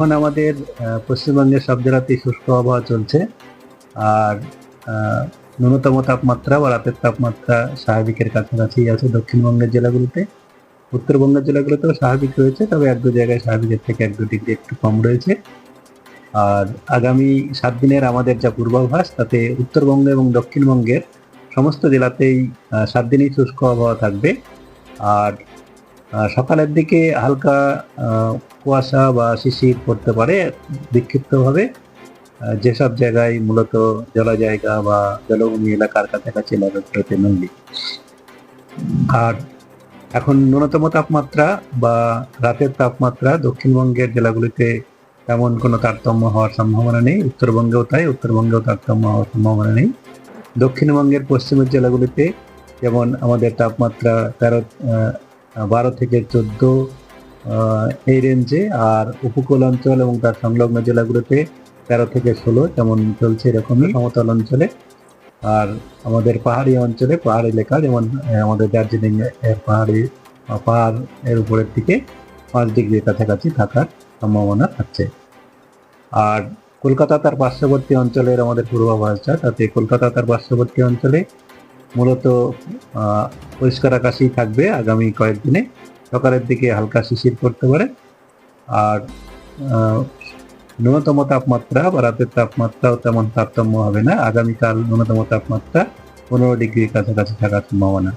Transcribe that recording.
এখন আমাদের পশ্চিমবঙ্গের সব জেলাতেই শুষ্ক আবহাওয়া চলছে। আর ন্যূনতম তাপমাত্রা বা রাতের তাপমাত্রা স্বাভাবিকের কাছাকাছি আছে দক্ষিণবঙ্গের জেলাগুলোতে। উত্তরবঙ্গের জেলাগুলোতেও স্বাভাবিক রয়েছে, তবে এক দু জায়গায় স্বাভাবিকের থেকে এক দু ডিগ্রি একটু কম রয়েছে। আর আগামী সাত দিনের আমাদের যা পূর্বাভাস, তাতে উত্তরবঙ্গ এবং দক্ষিণবঙ্গের সমস্ত জেলাতেই সাত দিনই শুষ্ক আবহাওয়া থাকবে। আর সকালের দিকে হালকা কুয়াশা বা শিশির পড়তে পারে বিক্ষিপ্তভাবে। যেসব জায়গায় মূলত জল জায়গা বা জলভূমি এলাকার কাছাকাছি এলাকাগুলোতে মেনলি আর এখন ন্যূনতম তাপমাত্রা বা রাতের তাপমাত্রা দক্ষিণবঙ্গের জেলাগুলিতে তেমন কোনো তারতম্য হওয়ার সম্ভাবনা নেই। উত্তরবঙ্গেও তাই, উত্তরবঙ্গেও তারতম্য হওয়ার সম্ভাবনা নেই। দক্ষিণবঙ্গের পশ্চিমের জেলাগুলিতে যেমন আমাদের তাপমাত্রা তেরো বারো থেকে চোদ্দ এই রেঞ্জে আর উপকূল অঞ্চল এবং তার সংলগ্ন জেলাগুলোতে তেরো থেকে ষোলো, যেমন চলছে এরকমই সমতল অঞ্চলে। আর আমাদের পাহাড়ি অঞ্চলে পাহাড় এলাকা, যেমন আমাদের দার্জিলিং এর পাহাড়ি পাহাড় এর উপরের দিকে পাঁচ ডিগ্রির কাছাকাছি থাকার সম্ভাবনা থাকছে। আর কলকাতা তার পার্শ্ববর্তী অঞ্চলের আমাদের পূর্বাভাসটা তাতে কলকাতা তার পার্শ্ববর্তী অঞ্চলে মূলত পরিষ্কার আকাশেই থাকবে আগামী কয়েকদিনে। সকালের দিকে হালকা শিশির পড়তে পারে। আর ন্যূনতম তাপমাত্রা, বা রাতের তাপমাত্রাও তেমন তারতম্য হবে না। আগামীকাল ন্যূনতম তাপমাত্রা পনেরো ডিগ্রির কাছাকাছি থাকার সম্ভাবনা।